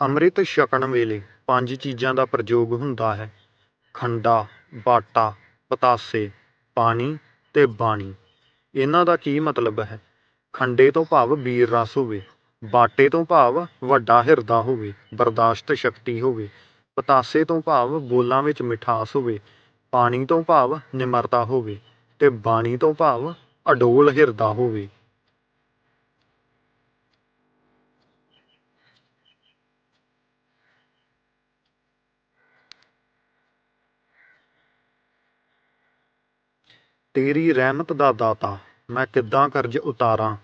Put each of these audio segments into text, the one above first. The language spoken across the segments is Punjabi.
ਅੰਮ੍ਰਿਤ ਛਕਣ ਵੇਲੇ ਪੰਜ ਚੀਜ਼ਾਂ ਦਾ ਪ੍ਰਯੋਗ ਹੁੰਦਾ ਹੈ। ਖੰਡਾ, ਬਾਟਾ, ਪਤਾਸੇ, ਪਾਣੀ ਤੇ ਬਾਣੀ। ਇਹਨਾਂ ਦਾ ਕੀ ਮਤਲਬ ਹੈ? ਖੰਡੇ ਤੋਂ ਭਾਵ ਵੀਰ ਰਸ ਹੋਵੇ, ਬਾਟੇ ਤੋਂ ਭਾਵ ਵੱਡਾ ਹਿਰਦਾ ਹੋਵੇ, ਬਰਦਾਸ਼ਤ ਸ਼ਕਤੀ ਹੋਵੇ, ਪਤਾਸੇ ਤੋਂ ਭਾਵ ਬੋਲਾਂ ਵਿੱਚ ਮਿਠਾਸ ਹੋਵੇ, ਪਾਣੀ ਤੋਂ ਭਾਵ ਨਿਮਰਤਾ ਹੋਵੇ ਤੇ ਬਾਣੀ ਤੋਂ ਭਾਵ ਅਡੋਲ ਹਿਰਦਾ ਹੋਵੇ। ਤੇਰੀ ਰਹਿਮਤ ਦਾ ਦਾਤਾ, ਮੈਂ ਕਿੱਦਾਂ ਕਰਜ਼ ਉਤਾਰਾਂ?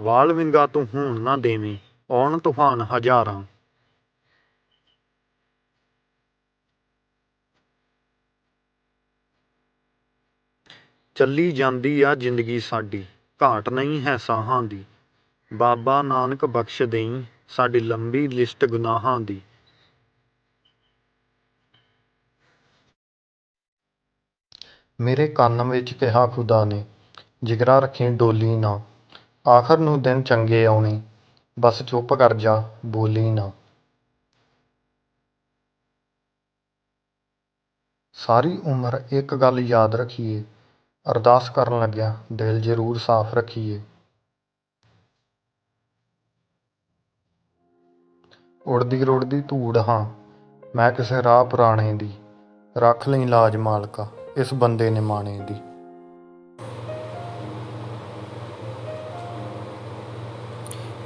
ਵਾਲ ਵਿੰਗਾ ਤੂੰ ਹੋਣ ਨਾ ਦੇਵੇਂ, ਆਉਣ ਤੂਫਾਨ ਹਜ਼ਾਰਾਂ। ਚੱਲੀ ਜਾਂਦੀ ਆ ਜ਼ਿੰਦਗੀ ਸਾਡੀ, ਘਾਟ ਨਹੀਂ ਹੈ ਸਾਹਾਂ ਦੀ। ਬਾਬਾ ਨਾਨਕ ਬਖਸ਼ ਦੇਈਂ, ਸਾਡੀ ਲੰਬੀ ਲਿਸਟ ਗੁਨਾਹਾਂ ਦੀ। ਮੇਰੇ ਕੰਨ ਵਿੱਚ ਕਿਹਾ, ਖੁਦਾ ਨੇ, ਜਿਗਰਾ ਰੱਖੀ ਡੋਲੀ ਨਾ। ਆਖਰ ਨੂੰ ਦਿਨ ਚੰਗੇ ਆਉਣੇ। ਬਸ ਚੁੱਪ ਕਰ ਜਾ, ਬੋਲੀ ਨਾ। ਸਾਰੀ ਉਮਰ ਇੱਕ ਗੱਲ ਯਾਦ ਰੱਖੀਏ। ਅਰਦਾਸ ਕਰਨ ਲੱਗਿਆ ਦਿਲ ਜ਼ਰੂਰ ਸਾਫ਼ ਰੱਖੀਏ। ਉੜਦੀ ਰੁੜਦੀ ਧੂੜ ਹਾਂ, ਮੈਂ ਕਿਸੇ ਰਾਹ ਪੁਰਾਣੇ ਦੀ। ਰੱਖ ਲਈ ਲਾਜ ਮਾਲਕਾ। ਇਸ ਬੰਦੇ ਨੇ ਮਾਣੇ ਦੀ।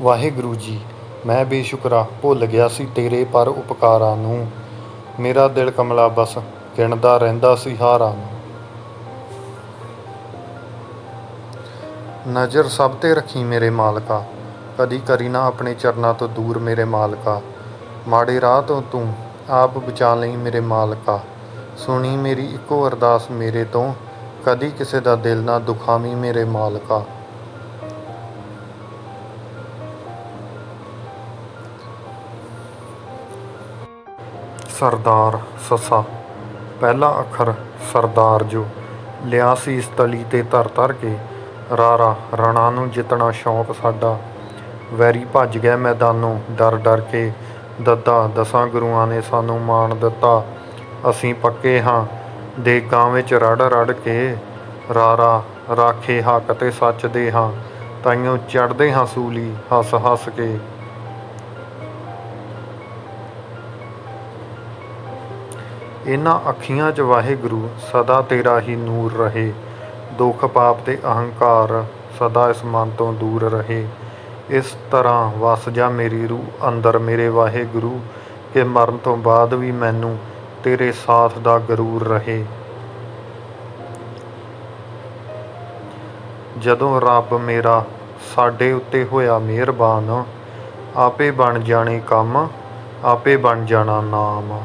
ਵਾਹਿਗੁਰੂ ਜੀ, ਮੈਂ ਬੇਸ਼ੁਕਰਾ ਭੁੱਲ ਗਿਆ ਸੀ ਤੇਰੇ ਪਰ ਉਪਕਾਰਾਂ ਨੂੰ। ਮੇਰਾ ਦਿਲ ਕਮਲਾ ਬਸ ਗਿਣਦਾ ਰਹਿੰਦਾ ਸੀ ਹਾਰਾਂ ਨੂੰ। ਨਜ਼ਰ ਸਭ ਤੇ ਰੱਖੀ ਮੇਰੇ ਮਾਲਕਾ, ਕਦੀ ਕਰੀ ਨਾ ਆਪਣੇ ਚਰਨਾਂ ਤੋਂ ਦੂਰ ਮੇਰੇ ਮਾਲਕਾ। ਮਾੜੇ ਰਾਹ ਤੋਂ ਤੂੰ ਆਪ ਬਚਾ ਲਈ ਮੇਰੇ ਮਾਲਕਾ। ਸੁਣੀ ਮੇਰੀ ਇੱਕੋ ਅਰਦਾਸ ਮੇਰੇ ਤੋਂ, ਕਦੀ ਕਿਸੇ ਦਾ ਦਿਲ ਨਾ ਦੁਖਾਵੀਂ ਮੇਰੇ ਮਾਲਕਾ। ਸਰਦਾਰ ਸੱਸਾ, ਪਹਿਲਾ ਅੱਖਰ ਸਰਦਾਰ ਜੋ, ਲਿਆ ਸੀ ਇਸ ਤਲੀ ਤੇ ਧਰ ਧਰ ਕੇ, ਰਾਰਾ ਰਣਾ ਨੂੰ ਜਿੱਤਣਾ ਸ਼ੌਂਕ ਸਾਡਾ। ਵੈਰੀ ਭੱਜ ਗਿਆ ਮੈਦਾਨੋਂ, ਡਰ ਡਰ ਕੇ, ਦੱਦਾ ਦਸਾਂ ਗੁਰੂਆਂ ਨੇ ਸਾਨੂੰ ਮਾਣ ਦਿੱਤਾ। ਅਸੀਂ ਪੱਕੇ ਹਾਂ। ਦੇ ਕਾਂ ਵਿੱਚ ਰੜ ਰੜ ਕੇ ਰਾਰਾ ਰਾਖੇ ਹੱਕ ਤੇ ਸੱਚ ਦੇ ਹਾਂ। ਤਾਈਓ ਚੜਦੇ ਹਾਂ ਸੂਲੀ ਹੱਸ ਹੱਸ ਕੇ। ਇਹਨਾਂ ਅੱਖੀਆਂ 'ਚ ਵਾਹਿਗੁਰੂ, ਸਦਾ ਤੇਰਾ ਹੀ ਨੂਰ ਰਹੇ। ਦੁੱਖ ਪਾਪ ਤੇ ਅਹੰਕਾਰ ਸਦਾ ਇਸ ਮਨ ਤੋਂ ਦੂਰ ਰਹੇ। ਇਸ ਤਰ੍ਹਾਂ ਵਸ ਜਾ ਮੇਰੀ ਰੂਹ ਅੰਦਰ ਮੇਰੇ ਵਾਹਿਗੁਰੂ, ਕਿ ਮਰਨ ਤੋਂ ਬਾਅਦ ਵੀ ਮੈਨੂੰ ਤੇਰੇ ਸਾਥ ਦਾ ਗਰੂਰ ਰਹੇ। ਜਦੋਂ ਰੱਬ ਮੇਰਾ ਸਾਡੇ ਉੱਤੇ ਹੋਇਆ ਮਿਹਰਬਾਨ, ਆਪੇ ਬਣ ਜਾਣੇ ਕੰਮ, ਆਪੇ ਬਣ ਜਾਣਾ ਨਾਮ।